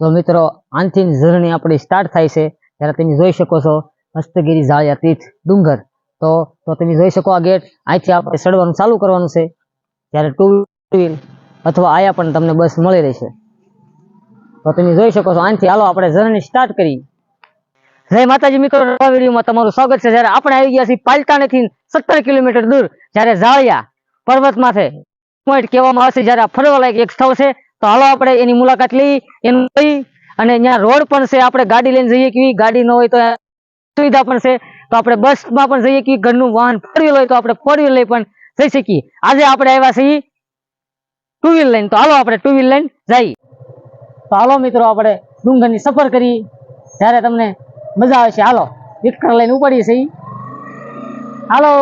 તો મિત્રો, આનથી જર્ની આપણી સ્ટાર્ટ થાય છે. ત્યારે તમે જોઈ શકો છો, હસ્તગીરી ઝાળિયા તીર્થ, ડુંગર. તો તો તમે જોઈ શકો આ ગેટ અહીંથી આપણે ચડવાનું ચાલુ કરવાનું છે. ત્યારે ટુ વ્હીલ અથવા આયા પણ તમને બસ મળી રહેશે. તો તમે જોઈ શકો છો, આનથી હાલો આપણે જર્ની સ્ટાર્ટ કરી. જય માતાજી મિત્રો, નવા વિડીયોમાં તમારું સ્વાગત છે. જ્યારે આપણે આવી ગયા છીએ પાલતાણેથી સત્તર કિલોમીટર દૂર, જ્યારે ઝાળિયા પર્વતમાંથી પોઈન્ટ કહેવામાં આવશે જ્યારે આ ફરવાલાયક એક સ્થળ છે તો હાલો આપણે એની મુલાકાત લઈ, એનું અને અહીંયા રોડ પણ છે, આપણે ગાડી લઈને જઈએ કે ગાડી ન હોય તો સુવિધા પણ છે. તો આપણે બસમાં પણ જઈએ કે ઘરનું વાહન ફોર વ્હીલ હોય તો આપણે ફોર વ્હીલ લઈ પણ જઈ શકીએ. આજે આપણે આવ્યા છીએ ટુ વ્હીલ લઈને તો હાલો આપણે ટુ વ્હીલ લઈને જઈએ. તો હાલો મિત્રો, આપણે ડુંગરની સફર કરી. ત્યારે તમને મજા આવશે, હાલો. વિક્ટર લઈને ઉપાડીએ છીએ. હાલો.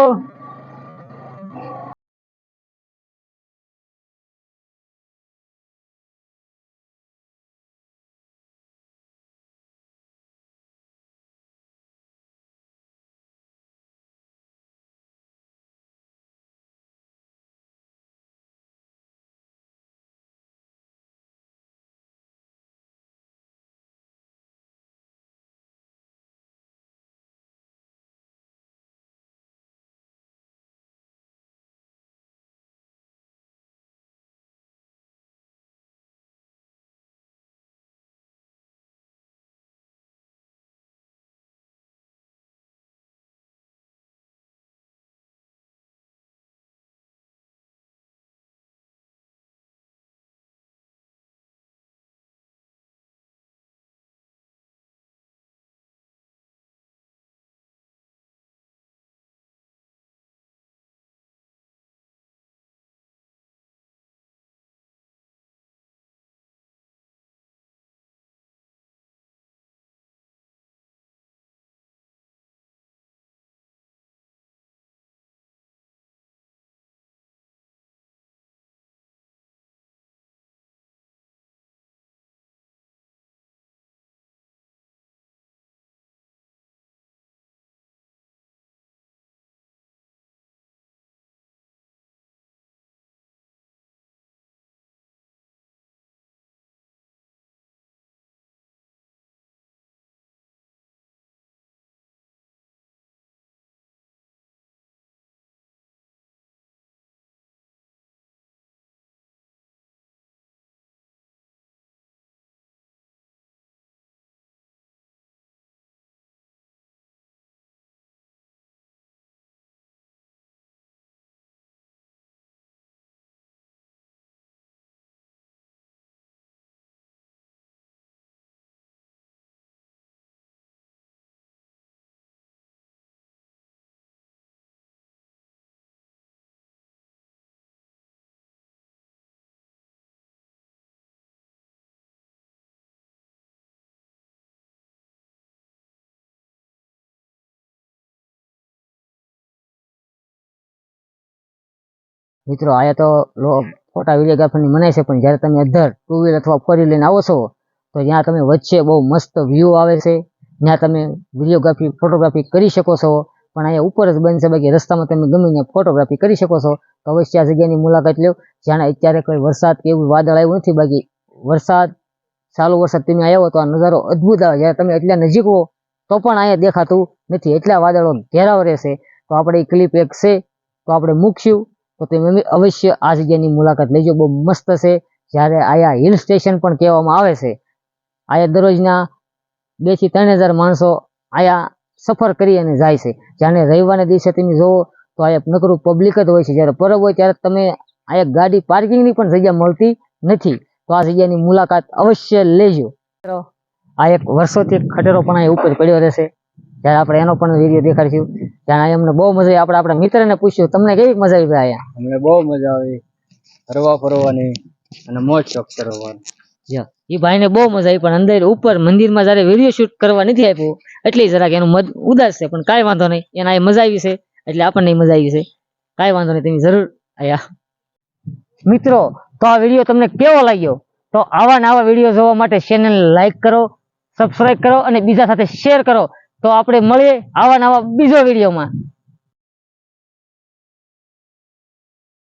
મિત્રો આયા તો ફોટા વિડીયોગ્રાફરની મનાય છે, પણ જ્યારે તમે અધર ટુ વ્હીલ અથવા ફોર લઈને આવો છો, તો ત્યાં તમે વચ્ચે બહુ મસ્ત વ્યૂ આવે છે. ત્યાં તમે વિડીયોગ્રાફી ફોટોગ્રાફી કરી શકો છો. પણ અહીંયા ઉપર જ બનશે બાકી રસ્તામાં તમે ગમે ત્યાં ફોટોગ્રાફી કરી શકો છો. તો અવશ્ય આ જગ્યાની મુલાકાત લો જાણે અત્યારે કોઈ વરસાદ કે એવું વાદળ આવ્યું નથી, બાકી વરસાદ ચાલુ વરસાદ તમે આવ્યો તો આ નજારો અદ્ભુત આવે. જ્યારે તમે એટલા નજીક હો, તો પણ અહીંયા દેખાતું નથી. એટલા વાદળો ઘેરાવ રહેશે. તો આપણે એ ક્લિપ એક છે, તો આપણે મૂકશું. તો તમે અવશ્ય આ જગ્યાની મુલાકાત લેજો. બહુ મસ્ત છે. જ્યારે આયા હિલ સ્ટેશન પણ કહેવામાં આવે છે. આયા દરરોજના બેથી ત્રણ હજાર માણસો આયા સફર કરી અને જાય છે. જ્યારે રવિવારના દિવસે તમે જોવો તો આયા નકરું પબ્લિક જ હોય છે. જ્યારે પરબ હોય ત્યારે તમે આયા ગાડી પાર્કિંગની પણ જગ્યા મળતી નથી. તો આ જગ્યાની મુલાકાત અવશ્ય લેજો. આ એક વર્ષોથી ખટેરો પણ અહીંયા ઉપર પડ્યો રહેશે. ત્યારે આપણે એનો પણ વીડિયો દેખાડીશું. અહીંયા અમને બહુ મજા આવી આપણે આપણા મિત્રને પૂછ્યું તમને કેવી મજા આવી ભાઈ અમને બહુ મજા આવી. ફરવા ફરવાની અને મોજ શોખ કરવાની. એ ભાઈને બહુ મજા આવી પણ અંદર ઉપર મંદિરમાં જયારે વીડિયો શૂટ કરવા નથી આપ્યું એટલે જરાક એનું મત ઉદાસ છે પણ કાંઈ વાંધો નહીં. એના આ મજા આવી છે એટલે આપણને મજા આવી છે. કાંઈ વાંધો નહીં તમે જરૂર આયા. મિત્રો તો આ વીડિયો તમને કેવો લાગ્યો? તો આવા ને આવા વીડિયો જોવા માટે ચેનલ લાઈક કરો સબસ્ક્રાઈબ કરો અને બીજા સાથે શેર કરો. તો આપણે મળીએ આવા નવા બીજો વિડીયોમાં.